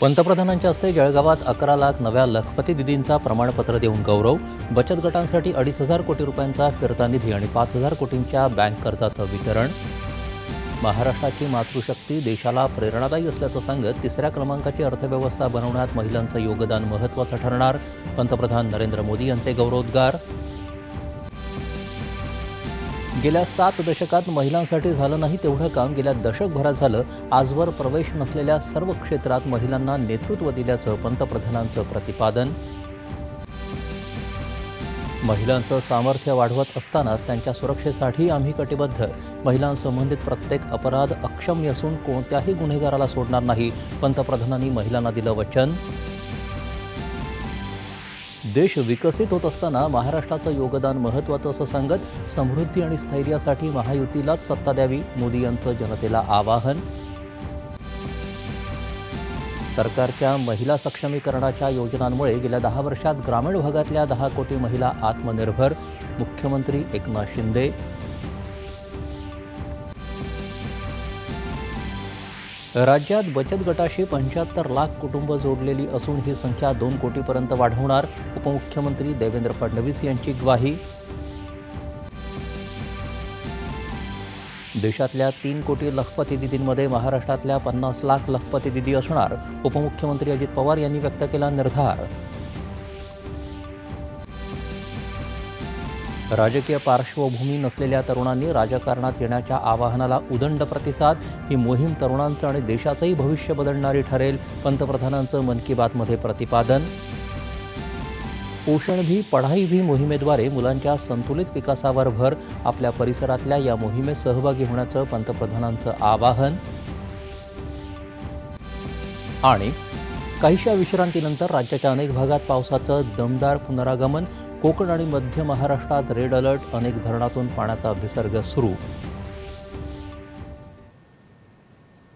पंतप्रधानांच्या हस्ते जळगावात अकरा लाख नव्या लखपती दिदींचा प्रमाणपत्र देऊन गौरव बचत गटांसाठी अडीच हजार कोटी रुपयांचा फिरता निधी आणि पाच हजार कोटींच्या बँक कर्जाचं वितरण. महाराष्ट्राची मातृशक्ती देशाला प्रेरणादायी असल्याचं सांगत तिसऱ्या क्रमांकाची अर्थव्यवस्था बनवण्यात महिलांचं योगदान महत्त्वाचं ठरणार पंतप्रधान नरेंद्र मोदी यांचे गौरवोद्गार. गेल्या सात दशकात महिलांसाठी झालं नाही तेवढं काम गेल्या दशकभरात झालं. आजवर प्रवेश नसलेल्या सर्व क्षेत्रात महिलांना नेतृत्व दिल्याचं पंतप्रधानांचं प्रतिपादन. महिलांचं सामर्थ्य वाढवत असतानाच त्यांच्या सुरक्षेसाठी आम्ही कटिबद्ध. महिलांसंबंधित प्रत्येक अपराध अक्षम्य असून कोणत्याही गुन्हेगाराला सोडणार नाही पंतप्रधानांनी महिलांना दिलं वचन. देश विकसित होत असताना महाराष्ट्राचं योगदान महत्त्वाचं असं सांगत समृद्धी आणि स्थैर्यासाठी महायुतीलाच सत्ता द्यावी मोदी यांचं जनतेला आवाहन. सरकारच्या महिला सक्षमीकरणाच्या योजनांमुळे गेल्या दहा वर्षात ग्रामीण भागातल्या दहा कोटी महिला आत्मनिर्भर. मुख्यमंत्री एकनाथ शिंदे राज्यात बचत गटाशी पंच्याहत्तर लाख कुटुंब जोडलेली असून ही संख्या दोन कोटीपर्यंत वाढवणार उपमुख्यमंत्री देवेंद्र फडणवीस यांची ग्वाही. देशातल्या तीन कोटी लखपती दिदींमध्ये महाराष्ट्रातल्या पन्नास लाख लखपती दिदी असणार उपमुख्यमंत्री अजित पवार यांनी व्यक्त केला निर्धार. राजकीय पार्श्वभूमी नसलेल्या तरुणांनी राजकारणात येण्याच्या आवाहनाला उदंड प्रतिसाद ही मोहीम तरुणांचं आणि देशाचंही भविष्य बदलणारी ठरेल पंतप्रधानांचं मन की बातमध्ये प्रतिपादन. पोषण भी पढाई भी मोहिमेद्वारे मुलांच्या संतुलित विकासावर भर आपल्या परिसरातल्या या मोहिमेत सहभागी होण्याचं पंतप्रधानांचं आवाहन. आणि काहीशा विश्रांतीनंतर राज्याच्या अनेक भागात पावसाचं दमदार पुनरागमन कोकण आणि मध्य महाराष्ट्रात रेड अलर्ट अनेक धरणातून पाण्याचा विसर्ग सुरू.